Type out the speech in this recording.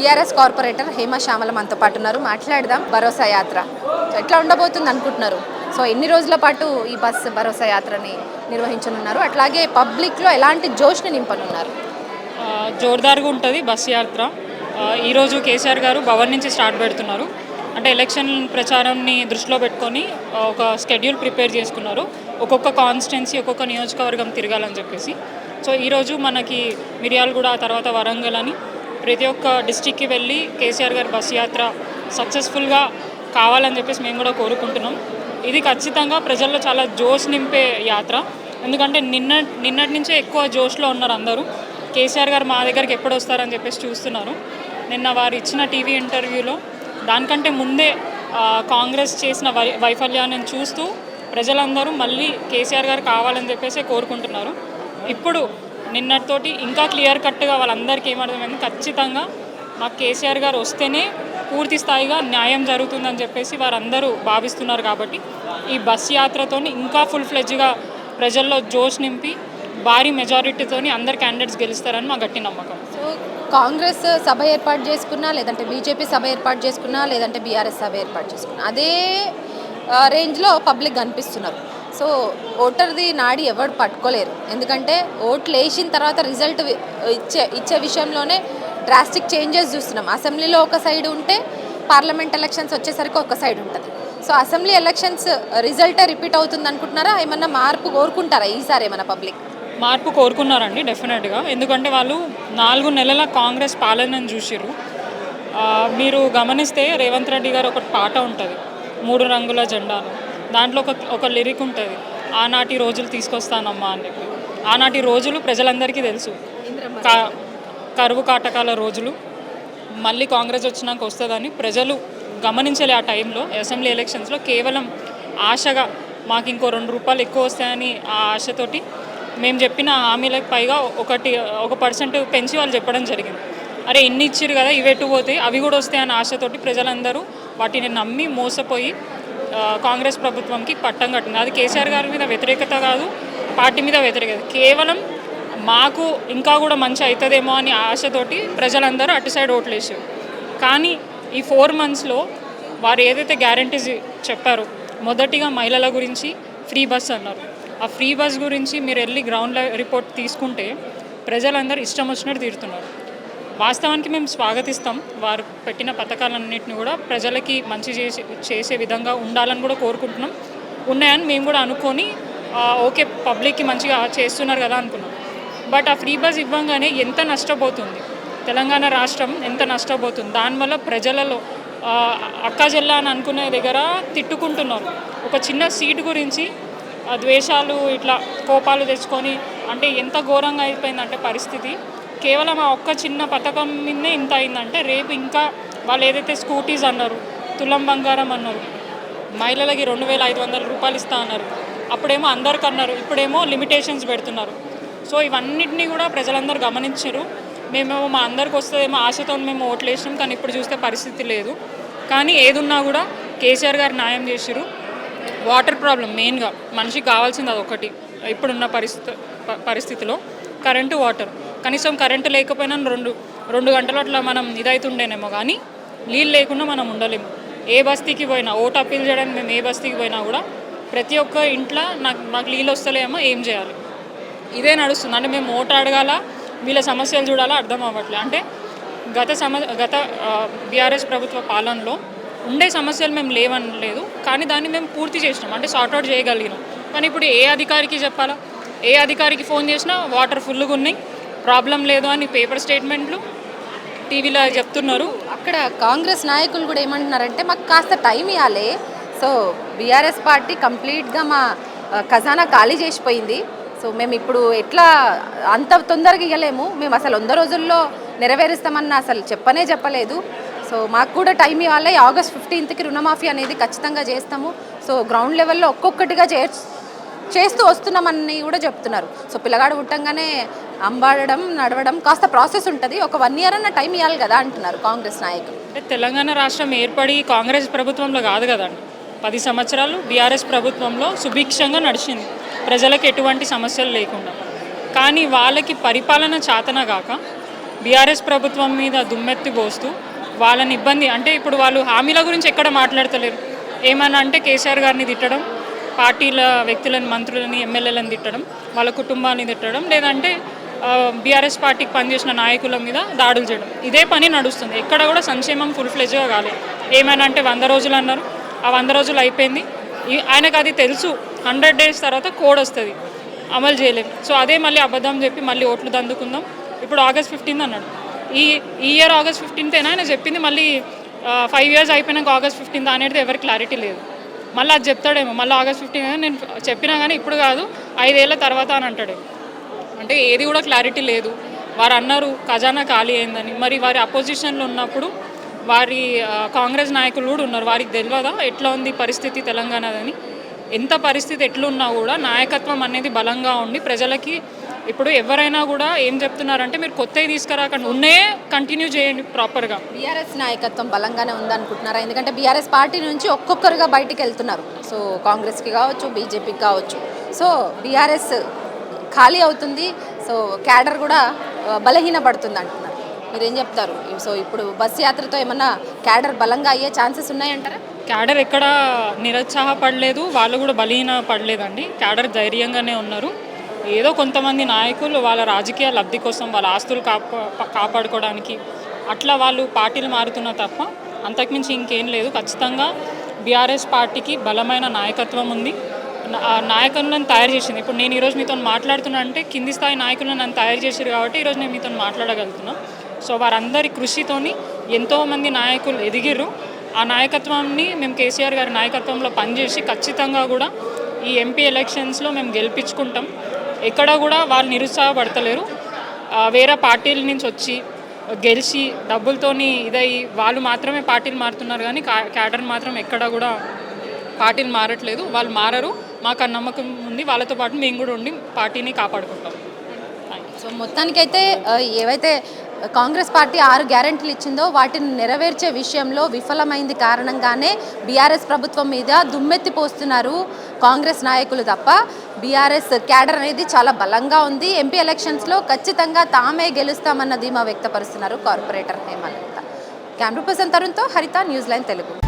BRS corporator Hema Shyamala మనతో పాటు ఉన్నారు. మాట్లాడదాం భరోసా యాత్ర. ఎట్లా ఉండబోతుంది అనుకుంటున్నారు సో ఎన్ని రోజుల పాటు ఈ బస్ భరోసా యాత్రని నిర్వహించనున్నారు? అట్లాగే పబ్లిక్లో ఎలాంటి జోష్ని నింపనున్నారు? జోర్దారుగా జోర్దార్గా ఉంటుంది బస్ యాత్ర. ఈరోజు కేసీఆర్ గారు భవన్ నుంచి స్టార్ట్ పెడుతున్నారు. అంటే ఎలక్షన్ ప్రచారాన్ని దృష్టిలో పెట్టుకొని ఒక స్కెడ్యూల్ ప్రిపేర్ చేసుకున్నారు. ఒక్కొక్క కాన్స్టిట్యున్సీ ఒక్కొక్క నియోజకవర్గం తిరగాలని చెప్పేసి. సో ఈరోజు మనకి మిర్యాలగూడ ఆ తర్వాత వరంగల్ అని ప్రతి ఒక్క డిస్టిక్కి వెళ్ళి కేసీఆర్ గారి బస్ యాత్ర సక్సెస్ఫుల్గా కావాలని చెప్పేసి మేము కూడా కోరుకుంటున్నాం. ఇది ఖచ్చితంగా ప్రజల్లో చాలా జోష్ నింపే యాత్ర. ఎందుకంటే నిన్న నిన్నటి నుంచే ఎక్కువ జోష్లో ఉన్నారు అందరూ. కేసీఆర్ గారు మా దగ్గరికి ఎప్పుడు వస్తారని చెప్పేసి చూస్తున్నారు. నిన్న వారు ఇచ్చిన టీవీ ఇంటర్వ్యూలో దానికంటే ముందే కాంగ్రెస్ చేసిన వై వైఫల్యాన్ని చూస్తూ ప్రజలందరూ మళ్ళీ కేసీఆర్ గారు కావాలని చెప్పేసి కోరుకుంటున్నారు. ఇప్పుడు నిన్నటితోటి ఇంకా క్లియర్ కట్గా వాళ్ళందరికీ ఏమర్థమైంది? ఖచ్చితంగా మాకు కేసీఆర్ గారు వస్తేనే పూర్తి స్థాయిగా న్యాయం జరుగుతుందని చెప్పేసి వారందరూ భావిస్తున్నారు కాబట్టి ఈ బస్ యాత్రతోని ఇంకా ఫుల్ ఫ్లెడ్జ్గా ప్రజల్లో జోష్ నింపి భారీ మెజారిటీతోని అందరు క్యాండిడేట్స్ గెలుస్తారని మా గట్టి నమ్మకం. సో కాంగ్రెస్ సభ ఏర్పాటు చేసుకున్నా లేదంటే బీజేపీ సభ ఏర్పాటు చేసుకున్నా లేదంటే బీఆర్ఎస్ సభ ఏర్పాటు చేసుకున్నా అదే రేంజ్లో పబ్లిక్ కనిపిస్తున్నారు. సో ఓటర్ది నాడి ఎవరు పట్టుకోలేరు. ఎందుకంటే ఓట్లు వేసిన తర్వాత రిజల్ట్ ఇచ్చే ఇచ్చే విషయంలోనే డ్రాస్టిక్ చేంజెస్ చూస్తున్నాం. అసెంబ్లీలో ఒక సైడ్ ఉంటే పార్లమెంట్ ఎలక్షన్స్ వచ్చేసరికి ఒక సైడ్ ఉంటుంది. సో అసెంబ్లీ ఎలక్షన్స్ రిజల్టే రిపీట్ అవుతుంది అనుకుంటున్నారా? ఏమన్నా మార్పు కోరుకుంటారా ఈసారి ఏమైనా పబ్లిక్? మార్పు కోరుకున్నారండి డెఫినెట్గా. ఎందుకంటే వాళ్ళు నాలుగు నెలల కాంగ్రెస్ పాలనను చూసిర్రు. మీరు గమనిస్తే రేవంత్ రెడ్డి గారు ఒక పాట ఉంటుంది మూడు రంగుల జెండాను. దాంట్లో ఒక ఒక లిరిక్ ఉంటుంది. ఆనాటి రోజులు తీసుకొస్తానమ్మా అని చెప్పి. ఆనాటి రోజులు ప్రజలందరికీ తెలుసు. కరువు కాటకాల రోజులు. మళ్ళీ కాంగ్రెస్ వచ్చినాక వస్తుందని ప్రజలు గమనించలే ఆ టైంలో అసెంబ్లీ ఎలక్షన్స్లో కేవలం ఆశగా మాకు ఇంకో రెండు రూపాయలు ఎక్కువ వస్తాయని ఆ ఆశతోటి మేము చెప్పిన హామీలకు పైగా ఒకటి ఒక పర్సెంట్ పెంచి వాళ్ళు చెప్పడం జరిగింది. అరే ఇన్ని ఇచ్చిర్రు కదా ఇవెటు పోతాయి అవి కూడా వస్తాయని ఆశతోటి ప్రజలందరూ వాటిని నమ్మి మోసపోయి కాంగ్రెస్ ప్రభుత్వంకి పట్టం కట్టింది. అది కేసీఆర్ గారి మీద వ్యతిరేకత కాదు పార్టీ మీద వ్యతిరేకత కేవలం మాకు ఇంకా కూడా మంచి అవుతుందేమో అని ఆశతోటి ప్రజలందరూ అటు సైడ్ ఓట్లేసారు కానీ ఈ ఫోర్ మంత్స్లో వారు ఏదైతే గ్యారంటీస్ చెప్పారో మొదటిగా మహిళల గురించి ఫ్రీ బస్ అన్నారు. ఆ ఫ్రీ బస్ గురించి మీరు వెళ్ళి గ్రౌండ్ రిపోర్ట్ తీసుకుంటే ప్రజలందరూ ఇష్టం వచ్చినట్టు తీరుతున్నారు. వాస్తవానికి మేము స్వాగతిస్తాం. వారు పెట్టిన పథకాలన్నింటినీ కూడా ప్రజలకి మంచి చేసే చేసే విధంగా ఉండాలని కూడా కోరుకుంటున్నాం. ఉన్నాయని మేము కూడా అనుకొని ఓకే పబ్లిక్కి మంచిగా చేస్తున్నారు కదా అనుకున్నాం. బట్ ఆ ఫ్రీ బస్ ఇవ్వగానే ఎంత నష్టపోతుంది? తెలంగాణ రాష్ట్రం ఎంత నష్టపోతుంది? దానివల్ల ప్రజలలో అక్కజెల్లా అక్క జిల్లా అని అనుకునే దగ్గర తిట్టుకుంటున్నారు ఒక చిన్న సీటు గురించి ద్వేషాలు ఇట్లా కోపాలు తెచ్చుకొని అంటే ఎంత ఘోరంగా అయిపోయిందంటే పరిస్థితి. కేవలం ఆ ఒక్క చిన్న పథకం మీదనే ఇంత అయిందంటే రేపు ఇంకా వాళ్ళు ఏదైతే స్కూటీస్ అన్నారు తులం బంగారం అన్నారు మహిళలకి రెండు వేల ఐదు వందల రూపాయలు ఇస్తా అన్నారు అప్పుడేమో అందరికి అన్నారు ఇప్పుడేమో లిమిటేషన్స్ పెడుతున్నారు. సో ఇవన్నిటిని కూడా ప్రజలందరూ గమనించరు. మేమేమో మా అందరికి వస్తుందేమో ఆశతో మేము ఓట్లు వేసినాం కానీ ఇప్పుడు చూస్తే పరిస్థితి లేదు. కానీ ఏదున్నా కూడా కేసీఆర్ గారు న్యాయం చేసిరు వాటర్ ప్రాబ్లం మెయిన్గా మనిషికి కావాల్సింది అదొకటి ఇప్పుడున్న పరిస్థితి పరిస్థితిలో. Current water. కనీసం కరెంటు లేకపోయినా రెండు రెండు గంటలు అట్లా మనం ఇదైతుండేనేమో కానీ నీళ్ళు లేకుండా మనం ఉండలేము. ఏ బస్తీకి పోయినా ఓటు అప్పీల్ చేయడానికి మేము ఏ బస్తీకి పోయినా కూడా ప్రతి ఒక్క ఇంట్లో నాకు మాకు నీళ్ళు వస్తలేమో ఏం చేయాలి? ఇదే నడుస్తుంది. అంటే మేము ఓటు అడగాల వీళ్ళ సమస్యలు చూడాలా అర్థం అవ్వట్లే. అంటే గత సమ గత బీఆర్ఎస్ ప్రభుత్వ పాలనలో ఉండే సమస్యలు మేము లేవనలేదు కానీ దాన్ని మేము పూర్తి చేసినాం. అంటే సార్ట్అవుట్ చేయగలిగినాం. కానీ ఇప్పుడు ఏ అధికారికి చెప్పాలా? ఏ అధికారికి ఫోన్ చేసినా వాటర్ ఫుల్గా ఉన్నాయి ప్రాబ్లం లేదు అని పేపర్ స్టేట్మెంట్లు టీవీలో చెప్తున్నారు. అక్కడ కాంగ్రెస్ నాయకులు కూడా ఏమంటున్నారంటే మాకు కాస్త టైం ఇవ్వాలి సో బీఆర్ఎస్ పార్టీ కంప్లీట్గా మా ఖజానా ఖాళీ చేసిపోయింది. సో మేము ఇప్పుడు ఎట్లా అంత తొందరగా ఇవ్వలేము మేము అసలు వంద రోజుల్లో నెరవేరుస్తామన్న అసలు చెప్పనే చెప్పలేదు. సో మాకు కూడా టైం ఇవ్వాలి. ఆగస్ట్ ఫిఫ్టీన్త్కి రుణమాఫీ అనేది ఖచ్చితంగా చేస్తాము. సో గ్రౌండ్ లెవెల్లో ఒక్కొక్కటిగా చే చేస్తూ వస్తున్నామని కూడా చెప్తున్నారు. సో పిల్లగాడు పుట్టంగానే అంబాడడం నడవడం కాస్త ప్రాసెస్ ఉంటుంది. ఒక వన్ ఇయర్ అన్న టైం ఇవ్వాలి కదా అంటున్నారు కాంగ్రెస్ నాయకులు. అంటే తెలంగాణ రాష్ట్రం ఏర్పడి కాంగ్రెస్ ప్రభుత్వంలో కాదు కదండి. పది సంవత్సరాలు బీఆర్ఎస్ ప్రభుత్వంలో సుభిక్షంగా నడిచింది. ప్రజలకు ఎటువంటి సమస్యలు లేకుండా. కానీ వాళ్ళకి పరిపాలన చాతన కాక బీఆర్ఎస్ ప్రభుత్వం మీద దుమ్మెత్తి పోస్తూ వాళ్ళని ఇబ్బంది అంటే ఇప్పుడు వాళ్ళు హామీల గురించి ఎక్కడ మాట్లాడతలేరు. ఏమన్నా అంటే కేసీఆర్ గారిని తిట్టడం పార్టీల వ్యక్తులను మంత్రులని ఎమ్మెల్యేలను తిట్టడం వాళ్ళ కుటుంబాన్ని తిట్టడం లేదంటే బీఆర్ఎస్ పార్టీకి పనిచేసిన నాయకుల మీద దాడులు చేయడం. ఇదే పని నడుస్తుంది. ఎక్కడ కూడా సంక్షేమం ఫుల్ ఫ్లెజ్గా కాలేదు. ఏమైనా అంటే వంద రోజులు అన్నారు. ఆ వంద రోజులు అయిపోయింది. ఈ- ఆయనకు అది తెలుసు. హండ్రెడ్ డేస్ తర్వాత కోడ్ వస్తుంది. అమలు చేయలేము సో అదే మళ్ళీ అబద్ధం చెప్పి మళ్ళీ ఓట్లు దందుకుందాం. ఇప్పుడు ఆగస్ట్ ఫిఫ్టీన్త్ అన్నాడు. ఈ ఈ ఇయర్ ఆగస్ట్ ఫిఫ్టీన్త్ అయినా ఆయన చెప్పింది. మళ్ళీ ఫైవ్ ఇయర్స్ అయిపోయినాక ఆగస్ట్ ఫిఫ్టీన్త్ అనేది ఎవరి క్లారిటీ లేదు. మళ్ళీ అది చెప్తాడేమో. మళ్ళీ ఆగస్ట్ ఫిఫ్టీన్ నేను చెప్పినా కానీ ఇప్పుడు కాదు. ఐదేళ్ళ తర్వాత అని అంటాడేమో అంటే ఏది కూడా క్లారిటీ లేదు. వారు అన్నారు ఖజానా ఖాళీ అయిందని. మరి వారి అపోజిషన్లో ఉన్నప్పుడు వారి కాంగ్రెస్ నాయకులు కూడా ఉన్నారు. వారికి తెలియదా ఎట్లా ఉంది పరిస్థితి తెలంగాణదని? ఎంత పరిస్థితి ఎట్లున్నా కూడా నాయకత్వం అనేది బలంగా ఉండి ప్రజలకి ఇప్పుడు ఎవరైనా కూడా ఏం చెప్తున్నారంటే మీరు కొత్తవి తీసుకురాకండి ఉన్నాయే కంటిన్యూ చేయండి ప్రాపర్గా బీఆర్ఎస్ నాయకత్వం బలంగానే ఉందనుకుంటున్నారా? ఎందుకంటే బీఆర్ఎస్ పార్టీ నుంచి ఒక్కొక్కరుగా బయటికి వెళ్తున్నారు. సో కాంగ్రెస్కి కావచ్చు బీజేపీకి కావచ్చు. సో బీఆర్ఎస్ ఖాళీ అవుతుంది. సో క్యాడర్ కూడా ఆ, బలహీనపడుతుంది అంటున్నారు. మీరేం చెప్తారు? సో ఇప్పుడు బస్ యాత్రతో ఏమన్నా క్యాడర్ బలంగా అయ్యే ఛాన్సెస్ ఉన్నాయంటారా? క్యాడర్ ఎక్కడ నిరుత్సాహపడలేదు. వాళ్ళు కూడా బలహీన పడలేదండి. క్యాడర్ ధైర్యంగానే ఉన్నారు. ఏదో కొంతమంది నాయకులు వాళ్ళ రాజకీయ లబ్ధి కోసం వాళ్ళ ఆస్తులు కాపా కాపాడుకోవడానికి అట్లా వాళ్ళు పార్టీలు మారుతున్న తప్ప అంతకుమించి ఇంకేం లేదు. ఖచ్చితంగా బీఆర్ఎస్ పార్టీకి బలమైన నాయకత్వం ఉంది. నా- నన్ను నాయకులను తయారు చేసింది. ఇప్పుడు నేను ఈరోజు మీతో మాట్లాడుతున్నా అంటే కింది స్థాయి నాయకులను నన్ను తయారు చేశారు కాబట్టి ఈరోజు నేను మీతో మాట్లాడగలుగుతున్నా. సో వారందరి కృషితోని ఎంతోమంది నాయకులు ఎదిగిర్రు. ఆ నాయకత్వాన్ని మేము కేసీఆర్ గారి నాయకత్వంలో పనిచేసి ఖచ్చితంగా కూడా ఈ ఎంపీ ఎలక్షన్స్లో మేము గెలిపించుకుంటాం. ఎక్కడ కూడా వాళ్ళు నిరుత్సాహపడతలేరు. వేరే పార్టీల నుంచి వచ్చి గెలిచి డబ్బులతోని ఇదై వాళ్ళు మాత్రమే పార్టీలు మారుతున్నారు కానీ కా- క్యాడర్ మాత్రం ఎక్కడ కూడా పార్టీలు మారట్లేదు. వాళ్ళు మారరు. మాకు ఆ నమ్మకం ఉంది. వాళ్ళతో పాటు మేము కూడా ఉండి పార్టీని కాపాడుకుంటాం. సో మొత్తానికైతే ఏవైతే కాంగ్రెస్ పార్టీ ఆరు గ్యారెంటీలు ఇచ్చిందో వాటిని నెరవేర్చే విషయంలో విఫలమైంది కారణంగానే బీఆర్ఎస్ ప్రభుత్వం మీద దుమ్మెత్తి పోస్తున్నారు కాంగ్రెస్ నాయకులు తప్ప. బీఆర్ఎస్ క్యాడర్ అనేది చాలా బలంగా ఉంది. ఎంపీ ఎలక్షన్స్లో ఖచ్చితంగా తామే గెలుస్తామన్న ధీమా వ్యక్తపరుస్తున్నారు కార్పొరేటర్ హేమలత కెమెరా పర్సన్ తరుణ్తో హరిత న్యూస్ లైన్ తెలుగు.